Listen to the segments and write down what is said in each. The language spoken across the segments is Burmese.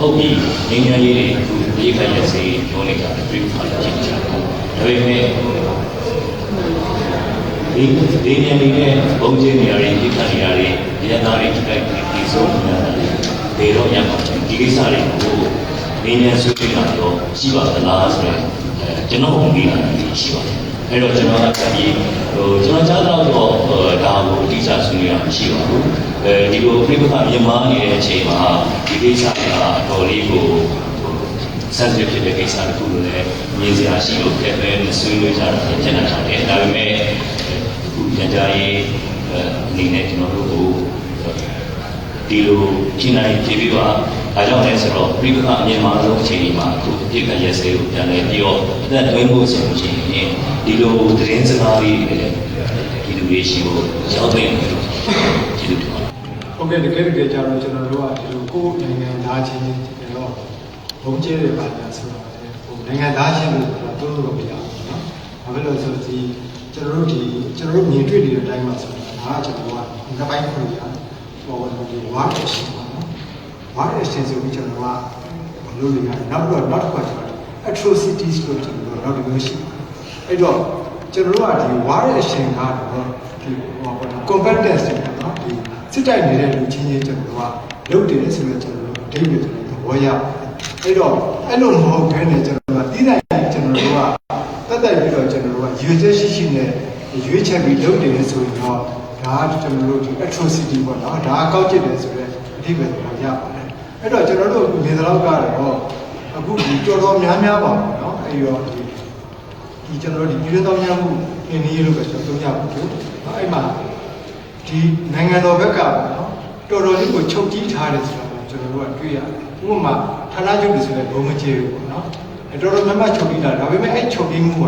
ဟုတ်ပြီငင်းငယ်လေးတွေအခုဒီခိုင်ရစေလုံးနေတာတွေ့ခါကြည့်ကြတယ်ဒါပေမဲ့ဒီဒီနေရာလေးနဲ့ဘုံကျင်းနေရာတွေဒီခါနေရာတွေရရသားတွေကြည့်လိုက်ဒီဆုံးနေတာဒေတော့ရမှာဒီကိစ္စတွေကိုနေနေဆွေးနွေးတာတော့ရှိပါသလားဆိုတော့အဲကျွန်တော်ဝင်ပြီးတာရှိပါတယ်အဲ့တော့ကျွန်တော်ကဒီဟိုကျွန်တော်ကြားတော့တော့ဒါကိုအတိအကျဆွေးနွေးရမှာရှိပါဘူး အဲဒီလိုပြိပခမြန်မာနေတဲ့အချိန်မှာဒီကိစ္စကအတော်လေးကိုဆန့်ကျင်ဖြစ်တဲ့ကိစ္စတစ်ခုလို့လည်းမြင်စရာရှိလို့ပြန်ပဲဆွေးနွေးကြတာဖြစ်နေတာတယ်ဒါပေမဲ့အခုကြကြရေးအနေနဲ့ကျွန်တော်တို့ကိုဒီလိုရှင်းနိုင်ပြပြီးပါဒါကြောင့်လဲဆိုတော့ပြိပခအမြင်မှာဆုံးအချိန်ဒီမှာအခုပြိပခရဲစဲကိုပြန်လဲပြီးတော့အသက်သွင်းဖို့ဆိုလို့ရှိရင်ဒီလိုသတင်းစကားလေးတွေလည်းဒီလူတွေရှိဖို့ရောက်နေတယ်လို့ကျေးဇူးတင်ပါတယ် ဟုတ်ကဲ့တကယ်တကယ်ကြတော့ကျွန်တော်တို့ကဒီလိုကိုယ်နိုင်ငံသားချင်းကျွန်တော်ဘုံကျဲတွေပါညာဆိုတော့ဟိုနိုင်ငံသားချင်းလို့ဆိုတာတိုးလို့မရဘူးเนาะ။ဘာဖြစ်လို့ဆိုတော့ဒီကျွန်တော်တို့ဒီကျွန်တော်တို့မြင်တွေ့နေတဲ့အတိုင်းမှာဆိုတော့ဒါကကျွန်တော်ကနှစ်ပိုင်းခွဲရဟိုဒီ war action ပေါ့နော်။ war action ဆိုပြီးကျွန်တော်ကဘယ်လိုလဲနောက်တော့နောက်တစ်ခါကျွန်တော် atrocities လို့ကျွန်တော်နောက်တစ်မျိုးရှိတယ်။အဲ့တော့ကျွန်တော်တို့ကဒီ war action ကတော့ဒီဟောပေါ့နော် competence တွေပေါ့နော်ဒီ စစ်တိုက်နေတဲ့လူချင်းချင်းကျွန်တော်ကလုပ်တယ်ဆိုတော့ကျွန်တော်ဒိဋ္ဌိဆိုတဲ့သဘောရအဲ့တော့အဲ့လိုမဟုတ်ဘဲနဲ့ကျွန်တော်ကတိတိုင်းကျွန်တော်တို့ကတတ်တတ်ပြီးတော့ကျွန်တော်တို့ကရွေချက်ရှိရှိနဲ့ရွေးချက်ပြီးလုပ်တယ်ဆိုရင်တော့ဒါကကျွန်တော်တို့ဒီ atrocity ပေါ့နော်ဒါကကောက်ကျစ်တယ်ဆိုတော့အဓိပ္ပာယ်ပေါ်ရပါတယ်အဲ့တော့ကျွန်တော်တို့နေသလောက်ကတော့အခုဒီတော်တော်များများပါပေါ့နော်အဲ့ရောဒီဒီကျွန်တော်တို့ဒီပြည်ထောင်ရမှုနေနေလို့ပဲကျွန်တော်တို့ရပါဘူးနော်အဲ့မှာ ဒီနိုင်ငံတော်ဘက်ကပေါ့နော်တော်တော်လေးကိုချုပ်ကြီးထားတယ်ဆိုတော့ကျွန်တော်တို့ကတွေ့ရတယ်ဥပမာဌာနချုပ်တွေဆိုလည်းဘုံမကျေဘူးပေါ့နော်အဲ့တော်တော်များများချုပ်ပြီးတာဒါပေမဲ့အဲ့ချုပ်ပြီးမှုက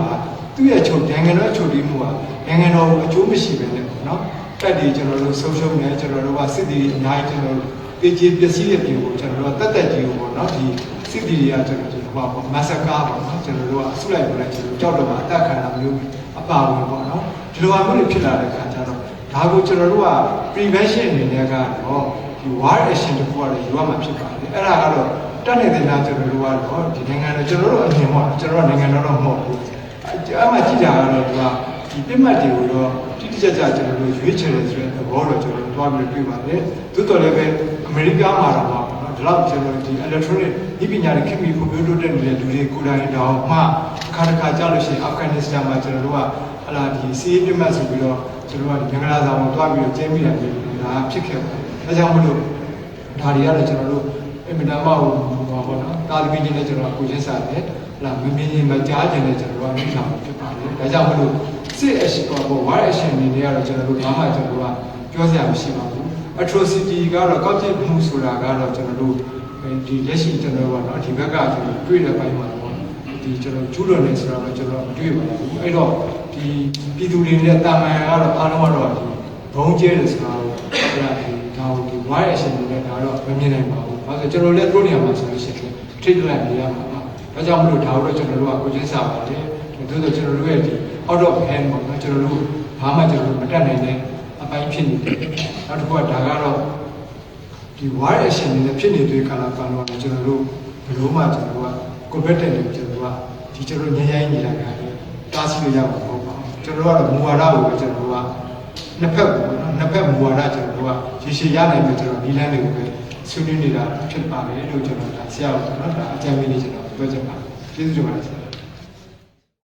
သူ့ရဲ့ချုပ်နိုင်ငံတော်ချုပ်ပြီးမှုကနိုင်ငံတော်ကိုအကျိုးမရှိပဲနဲ့ပေါ့နော်တက်ဒီကျွန်တော်တို့ဆုံးရှုံးနေကျွန်တော်တို့ကစစ်တီအများကြီးကျွန်တော်တို့တေချေပျက်စီးတဲ့ပြည်ကိုကျွန်တော်တို့ကတက်တက်ကြီးကိုပေါ့နော်ဒီစစ်တီတွေကကျွန်တော်တို့ဟောပေါ့မဆကားပေါ့နော်ကျွန်တော်တို့ကအစုလိုက်ပြလိုက်ကျွန်တော်ကြောက်တော့မှအသက်ခံတာမျိုးအပါဝင်ပေါ့နော်ဒီလိုအမျိုးတွေဖြစ်လာတဲ့ခါကျတော့ ဒါကိုကျွန်တော်တို့က prevention အနေနဲ့ကတော့ဒီ war action တခုကတော့ယူရမှာဖြစ်ပါတယ်အဲ့ဒါကတော့တက်နေတဲ့နာကျွန်တော်တို့ကတော့ဒီနိုင်ငံတော်ကျွန်တော်တို့အမြင်ပေါ့ကျွန်တော်တို့နိုင်ငံတော်တော့မဟုတ်ဘူးအဲ့မှာကြည့်တာကတော့ဒီကဒီပြစ်မှတ်တွေကိုတော့တိတိကျကျကျွန်တော်တို့ရွေးချယ်တယ်ဆိုတဲ့သဘောတော့ကျွန်တော်တို့တွားပြီးတွေ့ပါတယ်သို့တော်လည်းပဲအမေရိကမှာတော့ပေါ့နော်ဒီ လောက်ကျွန်တော်ဒီ electronic ဒီပညာတွေခင်မီဖွံ့ဖြိုးတိုးတက်နေတဲ့လူတွေကိုယ်တိုင်တောင်မှအခါတစ်ခါကြားလို့ရှိရင်အာဖဂန်နစ္စတန်မှာကျွန်တော်တို့ကဟလာဒီစီးရေးပြတ်မှတ်ဆိုပြီးတော့ကျွန်တော်ကဒီမင်္ဂလာဆောင်ကိုတွားပြီးတော့ကျင်းမိတယ်ပြီးဒါဖြစ်ခဲ့ပါတယ်ဒါကြောင့်မလို့ဒါတွေကတော့ကျွန်တော်တို့အင်မတန်မှဟိုဟောပေါ့နော်တာသမီးချင်းနဲ့ကျွန်တော်ကိုချင်းစားတယ်ဟလာမမြင်ရင်မကြားကြတဲ့ကျွန်တော်တို့ကမိဆောင်ဖြစ်ပါတယ်ဒါကြောင့်မလို့စစ်အရှင်ပေါ့ဝါရအရှင်နေနေကတော့ကျွန်တော်တို့ဘာမှကျွန်တော်တို့ကပြောစရာမရှိပါဘူး atrocity ကတော့ကောက်ကျစ်မှုဆိုတာကတော့ကျွန်တော်တို့ဒီလက်ရှိကျွန်တော်တို့ကနော်ဒီဘက်ကကျွန်တော်တွေ့တဲ့ပိုင်းမှာပေါ့ဒီကျွန်တော်ကျူးလွန်နေဆိုတာကကျွန်တော်မတွေ့ပါဘူးအဲ့တော့ဒီပြည်သူတွေနဲ့တာမန်ကတော့အားလုံးကတော့ဒီဘုံကျဲတယ်ဆိုတာကိုအဲ့ဒါဒီဒါကိုဒီ wire action တွေနဲ့ဒါတော့မမြင်နိုင်ပါဘူး။ဘာလို့ကျွန်တော်လည်းတို့နေရာမှာဆိုလို့ရှိရင် trade line နေရမှာပါ။ဒါကြောင့်မလို့ဒါတော့ကျွန်တော်တို့ကကိုချင်းစားပါတယ်။ဒါဆိုကျွန်တော်တို့ရဲ့ဒီ out of hand ပေါ့နော်ကျွန်တော်တို့ဘာမှကျွန်တော်တို့မတတ်နိုင်တဲ့အပိုင်းဖြစ်နေတယ်။ နောက်တစ်ခုကဒါကတော့ဒီ wire action တွေနဲ့ဖြစ်နေတဲ့ကာလပတ်လုံးကကျွန်တော်တို့ဘယ်လိုမှကျွန်တော်တို့က competent တွေကျွန်တော်တို့ကဒီကျွန်တော်ညဉ့်ညဉ့်နေတာကတားဆီးလို့ရမှာမဟုတ်ပါဘူး။ကျွန်တော်တို့ကတော့မူဝါဒကိုပဲကျွန်တော်တို့ကနှစ်ဖက်ပေါ့နော်နှစ်ဖက်မူဝါဒကျွန်တော်တို့ကရေရှည်ရနိုင်မယ်ကျွန်တော်ဒီလမ်းတွေကိုပဲဆွေးနွေးနေတာဖြစ်ပါတယ်လို့ကျွန်တော်ဒါဆရာကနော်ဒါအကြံပေးနေကျွန်တော်ပြောချင်ပါတယ်ကျေးဇူးတင်ပါတယ်ဆရာ